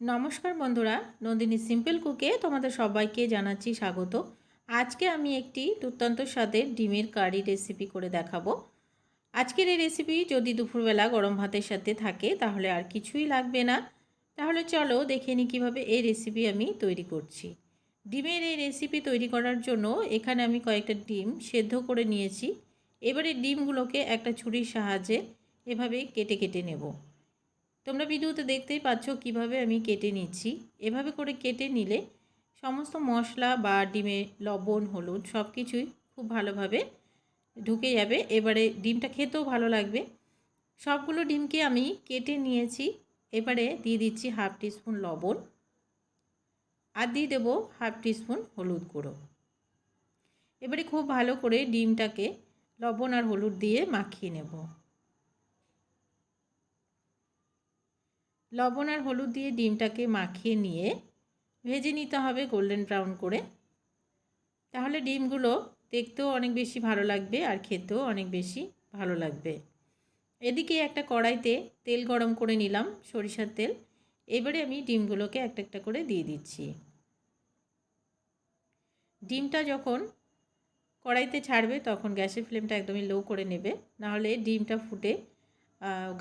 নমস্কার বন্ধুরা, নন্দিনী সিম্পল কুকে তোমাদের সবাইকে জানাচ্ছি স্বাগত। আজকে আমি একটি দুর্দান্ত স্বাদের ডিমের কারি রেসিপি করে দেখাবো। আজকের এই রেসিপি যদি দুপুরবেলা গরম ভাতের সাথে থাকে, তাহলে আর কিছুই লাগবে না। তাহলে চলো দেখে নিই কীভাবে এই রেসিপি আমি তৈরি করছি। ডিমের এই রেসিপি তৈরি করার জন্য এখানে আমি কয়েকটা ডিম সেদ্ধ করে নিয়েছি। এবারে ডিমগুলোকে একটা ছুরির সাহায্যে এভাবে কেটে কেটে নেব। তোমরা ভিডিওতে দেখতেই পাচ্ছ কীভাবে আমি কেটে নিচ্ছি। এভাবে করে কেটে নিলে সমস্ত মশলা বা ডিমে লবণ, হলুদ সব কিছুই খুব ভালোভাবে ঢুকে যাবে। এবারে ডিমটা খেতেও ভালো লাগবে। সবগুলো ডিমকে আমি কেটে নিয়েছি। এবারে দিয়ে দিচ্ছি হাফ টিস্পুন লবণ আর দিয়ে দেবো হাফ টিস্পুন হলুদ গুঁড়ো। এবারে খুব ভালো করে ডিমটাকে লবণ আর হলুদ দিয়ে মাখিয়ে নেব। লবণ আর হলুদ দিয়ে ডিমটাকে মাখিয়ে নিয়ে ভেজে নিতে হবে গোল্ডেন ব্রাউন করে। তাহলে ডিমগুলো দেখতেও অনেক বেশি ভালো লাগবে আর খেতেও অনেক বেশি ভালো লাগবে। এদিকে একটা কড়াইতে তেল গরম করে নিলাম, সরিষার তেল। এবারে আমি ডিমগুলোকে একটা একটা করে দিয়ে দিচ্ছি। ডিমটা যখন কড়াইতে ছাড়বে তখন গ্যাসের ফ্লেমটা একদমই লো করে নেবে, নাহলে ডিমটা ফুটে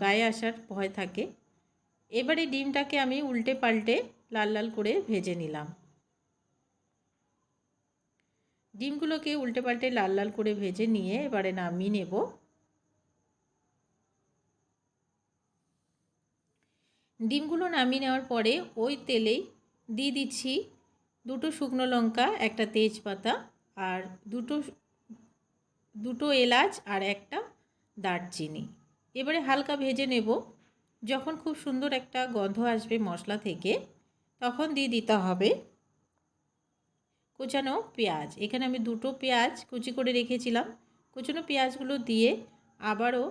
গায়ে আসার ভয় থাকে। এবারে ডিমটাকে আমি উল্টে পাল্টে লাল লাল করে ভেজে নিলাম। ডিমগুলোকে উল্টে পাল্টে লাল লাল করে ভেজে নিয়ে এবারে নামিয়ে নেব। ডিমগুলো নামিয়ে নেওয়ার পরে ওই তেলেই দিয়ে দিচ্ছি দুটো শুকনো লঙ্কা, একটা তেজপাতা আর দুটো দুটো এলাচ আর একটা দারচিনি। এবারে হালকা ভেজে নেব। যখন খুব সুন্দর একটা গন্ধ আসবে মশলা থেকে, তখন দিয়ে দিতে হবে কুচানো পেঁয়াজ। এখানে আমি দুটো পেঁয়াজ কুচি করে রেখেছিলাম। কুচানো পেঁয়াজগুলো দিয়ে আবারও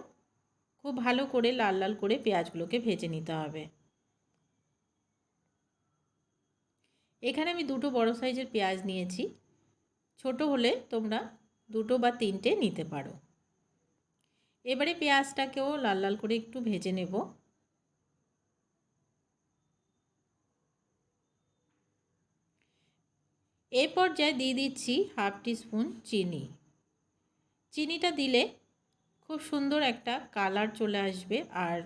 খুব ভালো করে লাল লাল করে পেঁয়াজগুলোকে ভেজে নিতে হবে। এখানে আমি দুটো বড় সাইজের পেঁয়াজ নিয়েছি। ছোট হলে তোমরা দুটো বা তিনটে নিতে পারো। এবারে পেঁয়াজটাকেও লাল লাল করে একটু ভেজে নেব। এই পর্যায়ে দিয়ে দিচ্ছি হাফ টিস্পুন চিনি। চিনিটা দিলে খুব সুন্দর একটা কালার চলে আসবে আর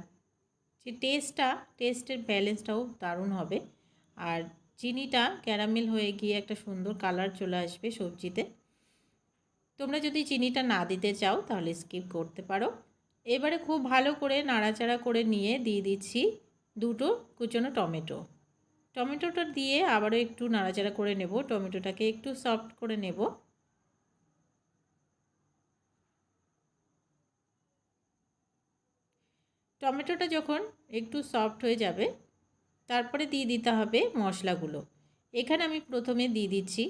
যে টেস্টটা, টেস্টের ব্যালেন্সটাও দারুণ হবে। আর চিনিটা ক্যারামেল হয়ে গিয়ে একটা সুন্দর কালার চলে আসবে সবজিতে। তোমরা যদি চিনিটা না দিতে চাও তাহলে স্কিপ করতে পারো। এবারে খুব ভালো করে নাড়াচাড়া করে নিয়ে দিয়ে দিচ্ছি দুটো কুচনো টমেটো। টমেটোটা দিয়ে আবারও একটু নাড়াচাড়া করে নেব। টমেটোটাকে একটু সফট করে নেব। টমেটোটা যখন একটু সফট হয়ে যাবে, তারপরে দিয়ে দিতে হবে মশলাগুলো। এখানে আমি প্রথমে দিয়ে দিচ্ছি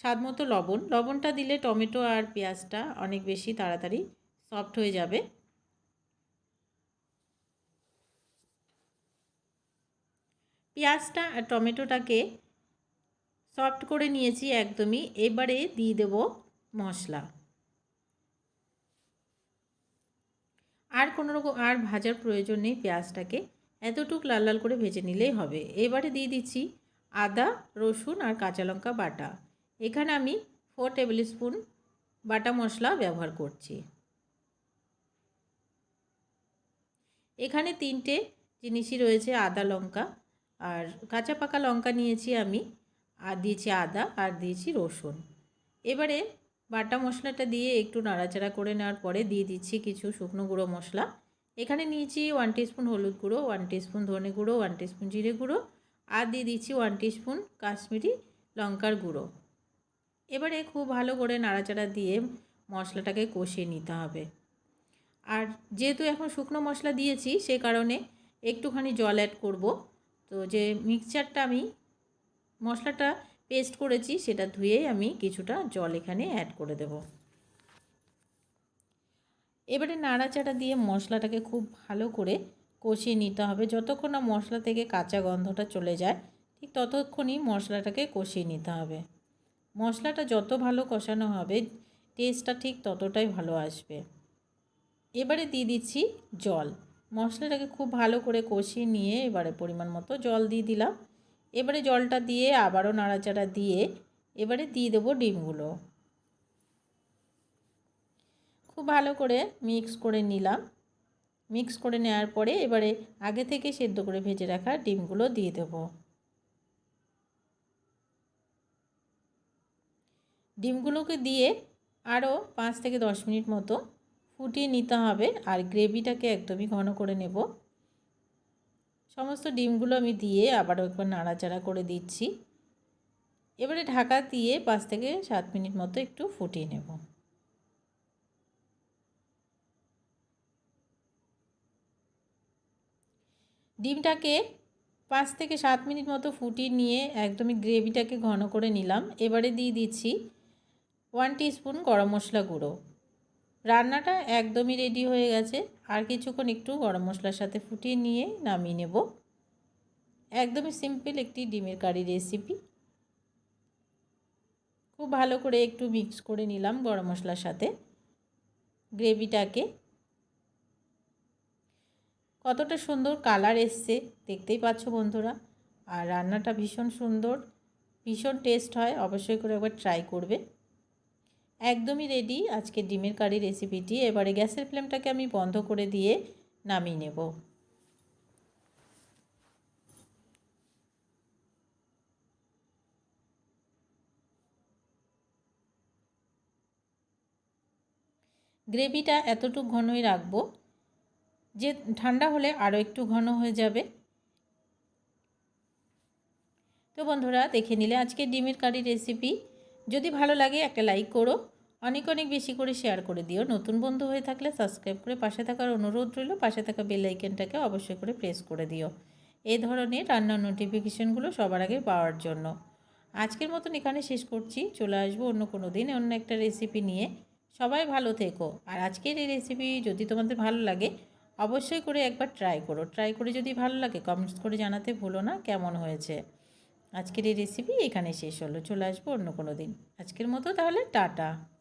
স্বাদ মতো লবণ। লবণটা দিলে টমেটো আর পেঁয়াজটা অনেক বেশি তাড়াতাড়ি সফট হয়ে যাবে। পেঁয়াজটা আর টমেটোটাকে সফট করে নিয়েছি একদমই। এবারে দিয়ে দেব মশলা। আর কোনো রকম, আর ভাজার প্রয়োজন নেই পেঁয়াজটাকে। এতটুক লাল লাল করে ভেজে নিলেই হবে। এবারে দিয়ে দিচ্ছি আদা, রসুন আর কাঁচা লঙ্কা বাটা। এখানে আমি ফোর টেবিল স্পুন বাটা মশলা ব্যবহার করছি। এখানে তিনটে জিনিসই রয়েছে, আদা, লঙ্কা। আর কাঁচা পাকা লঙ্কা নিয়েছি আমি, আর দিয়েছি আদা আর দিয়েছি রসুন। এবারে বাটা মশলাটা দিয়ে একটু নাড়াচাড়া করে নেওয়ার পরে দিয়ে দিচ্ছি কিছু শুকনো গুঁড়ো মশলা। এখানে নিয়েছি ওয়ান টিস্পুন হলুদ গুঁড়ো, ওয়ান টিস্পুন ধনে গুঁড়ো, ওয়ান টিস্পুন জিরে গুঁড়ো, আর দিয়ে দিচ্ছি ওয়ান টিস্পুন কাশ্মীরি লঙ্কার গুঁড়ো। এবারে খুব ভালো করে নাড়াচাড়া দিয়ে মশলাটাকে কষিয়ে নিতে হবে। আর যেহেতু এখন শুকনো মশলা দিয়েছি, সে কারণে একটুখানি জল অ্যাড করব। তো যে মিক্সচারটা আমি মশলাটা পেস্ট করেছি, সেটা ধুয়েই আমি কিছুটা জল এখানে অ্যাড করে দেব। এবারে নাড়াচাড়া দিয়ে মশলাটাকে খুব ভালো করে কষিয়ে নিতে হবে। যতক্ষণ না মশলা থেকে কাঁচা গন্ধটা চলে যায়, ঠিক ততক্ষণই মশলাটাকে কষিয়ে নিতে হবে। মশলাটা যত ভালো কষানো হবে টেস্টটা ঠিক ততটাই ভালো আসবে। এবারে দিয়ে দিচ্ছি জল। মশলাটাকে খুব ভালো করে কষিয়ে নিয়ে এবারে পরিমাণ মতো জল দিয়ে দিলাম। এবারে জলটা দিয়ে আবারও নাড়াচাড়া দিয়ে এবারে দিয়ে দেবো ডিমগুলো। খুব ভালো করে মিক্স করে নিলাম। মিক্স করে নেওয়ার পরে এবারে আগে থেকে সেদ্ধ করে ভেজে রাখা ডিমগুলো দিয়ে দেবো। ডিমগুলোকে দিয়ে আরও পাঁচ থেকে দশ মিনিট মতো ফুটিয়ে নিতে হবে আর গ্রেভিটাকে একদমই ঘন করে নেব। সমস্ত ডিমগুলো আমি দিয়ে আবারও একবার নাড়াচাড়া করে দিচ্ছি। এবারে ঢাকা দিয়ে পাঁচ থেকে সাত মিনিট মতো একটু ফুটিয়ে নেব। ডিমটাকে পাঁচ থেকে সাত মিনিট মতো ফুটিয়ে নিয়ে একদমই গ্রেভিটাকে ঘন করে নিলাম। এবারে দিয়ে দিচ্ছি ওয়ান স্পুন গরম মশলা গুঁড়ো। রান্নাটা একদমই রেডি হয়ে গেছে। আর কিছুক্ষণ একটু গরম মশলার সাথে ফুটিয়ে নিয়ে নামিয়ে নেব। একদমই সিম্পল একটি ডিমের কারি রেসিপি খুব ভালো করে একটু মিক্স করে নিলাম গরম মশলার সাথে গ্রেভিটাকে। কতটা সুন্দর কালার এসছে, দেখতেই পাচ্ছ বন্ধুরা। আর রান্নাটা ভীষণ সুন্দর, ভীষণ টেস্ট হয়, অবশ্যই করে একবার ট্রাই করবে। একদমই রেডি আজকে ডিমের কারি রেসিপিটি এবারে গ্যাসের ফ্লেমটাকে আমি বন্ধ করে দিয়ে নামিয়ে নেব। গ্রেভিটা এতটুকু ঘনই রাখব, যে ঠান্ডা হলে আরও একটু ঘন হয়ে যাবে। তো বন্ধুরা, দেখে নিলে আজকে ডিমের কারি রেসিপি যদি ভালো লাগে, একটা লাইক করো। অনেক অনেক বেশি করে শেয়ার করে দিও। নতুন বন্ধু হয়ে থাকলে সাবস্ক্রাইব করে পাশে থাকার অনুরোধ রইল, পাশে থাকা বেল আইকনটাকে অবশ্যই করে প্রেস করে দিও। এই ধরনের রান্নার নোটিফিকেশানগুলো সবার আগে পাওয়ার জন্য। আজকের মতন এখানে শেষ করছি। চলে আসব অন্য কোনো দিন অন্য একটা রেসিপি নিয়ে। সবাই ভালো থেকো। আর আজকের এই রেসিপি যদি তোমাদের ভালো লাগে, অবশ্যই করে একবার ট্রাই করো। ট্রাই করে যদি ভালো লাগে কমেন্টস করে জানাতে ভুলো না, কেমন হয়েছে? আজকের এই রেসিপি এখানে শেষ হলো। চলে আসব অন্য কোনো দিন। আজকের মতো তাহলে, টাটা।